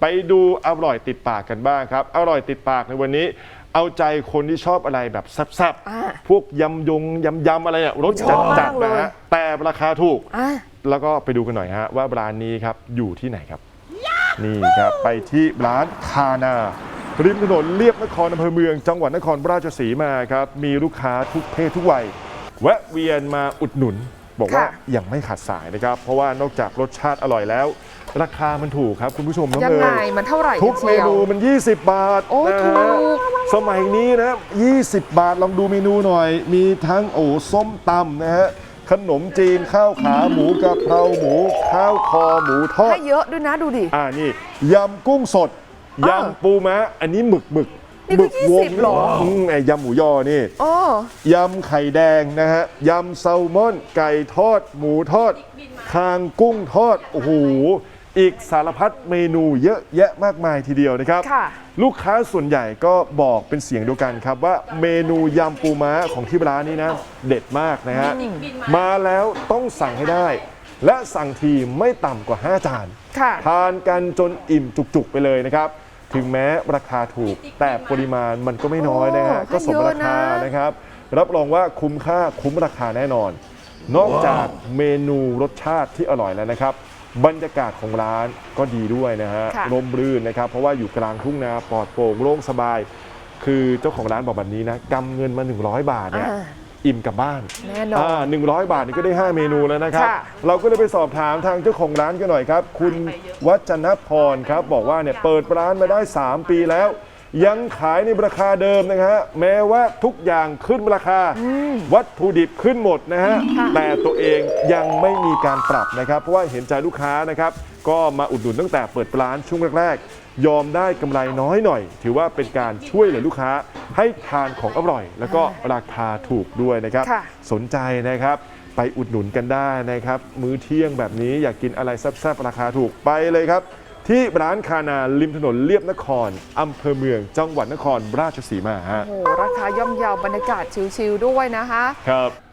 ไปดูอร่อยติดปากกันบ้างครับ อร่อยติดปากในวันนี้ เอาใจคนที่ชอบอะไรแบบแซ่บอ่าๆพวกยำยงยำยำอะไรอะรสชอบจัดมากๆนะเลยฮะแต่ราคาถูก อะ แล้วก็ไปดูกันหน่อยฮะว่าร้านนี้ครับอยู่ที่ไหนครับ นี่ครับไปที่ร้านคานาริมถนนเลียบนครอำเภอเมือง จังหวัดนครราชสีมาครับ มีลูกค้าทุกเพศทุกวัย แวะเวียนมาอุดหนุน บอกว่าค่ะยังไม่ขาดสายนะครับ เพราะว่านอกจากรสชาติอร่อยแล้ว ราคามันถูกครับคุณผู้ชมน้องยังเนไงยมันเท่าไหร่ทุกกันเมเชียวนูมัน 20 บาทโอ้นะถูฮะกสมัยนี้นะ20 บาทลองดูเมนูหน่อย มีทั้งโอ้ส้มตำนะฮะขนมจีนข้าวขาหมูกะเพราหมู ข้าวคอหมูทอดให้เยอะด้วยนะดูดิ อ่านี่ยำกุ้งสดเออยำปูม้าอันนี้หมึกหมึก นี่หมึก็ว20หรอมไอ้ยำหมูยอนี่โอ้ยำไข่แดงนะฮะยำแซลมอน ไก่ทอด หมูทอด คางกุ้งทอด โอ้โห อีกสารพัดเมนูเยอะแยะมากมายทีเดียวนะครับ ค่ะ ลูกค้าส่วนใหญ่ก็บอกเป็นเสียงเดียวกันครับว่าเมนูยำปูม้าของที่ร้านนี้นะ เด็ดมากนะฮะ มาแล้วต้องสั่งให้ได้ และสั่งทีไม่ต่ำกว่า 5 จาน ค่ะ ทานกันจนอิ่มจุกๆไปเลยนะครับ ถึงแม้ราคาถูก แต่ปริมาณมันก็ไม่น้อยนะฮะโอ้ก็สมราคาให้เยอะนะนะครับ รับรองว่าคุ้มค่าคุ้มราคาแน่นอน นอกจากเมนูรสชาติที่อร่อยแล้วนะครับ บรรยากาศของร้านก็ดีด้วยนะฮะค่ะ ร่มรื่นนะครับ เพราะว่าอยู่กลางทุ่งนาปลอดโปร่งโล่งสบาย คือเจ้าของร้านบอกแบบนี้นะกำเงินมา 100 บาทเนี่ย อ่า อิ่มกลับบ้านแน่นอนอ่า100บาทนี่ก็ได้ 5 เมนูแล้วนะครับ ค่ะ เราก็เลยไปสอบถามทางเจ้าของร้านกันหน่อยครับ คุณวัจนพรครับ บอกว่าเนี่ยเปิดร้านมาได้ 3 ปีแล้ว ยังขายในราคาเดิมนะฮะแม้ว่าทุกอย่างขึ้นราคา วัตถุดิบขึ้นหมดนะฮะค่ะแต่ตัวเองยังไม่มีการปรับนะครับ เพราะว่าเห็นใจลูกค้านะครับ ก็มาอุดหนุนตั้งแต่เปิดร้านช่วงแรกๆ ยอมได้กำไรน้อยหน่อย ถือว่าเป็นการช่วยเหลือลูกค้า ให้ทานของอร่อย แล้วก็ราคาถูกด้วยนะครับค่ะสนใจนะครับไปอุดหนุนกันได้นะครับ มื้อเที่ยงแบบนี้อยากกินอะไรแซ่บๆราคาถูกไปเลยครับ ที่ร้านคานาริมถนนเลียบนครอำเภอเมือง จังหวัดนครราชสีมาฮะโอ้โหราคาย่อมเยาวบรรยากาศชิลๆด้วยนะคะ ครับ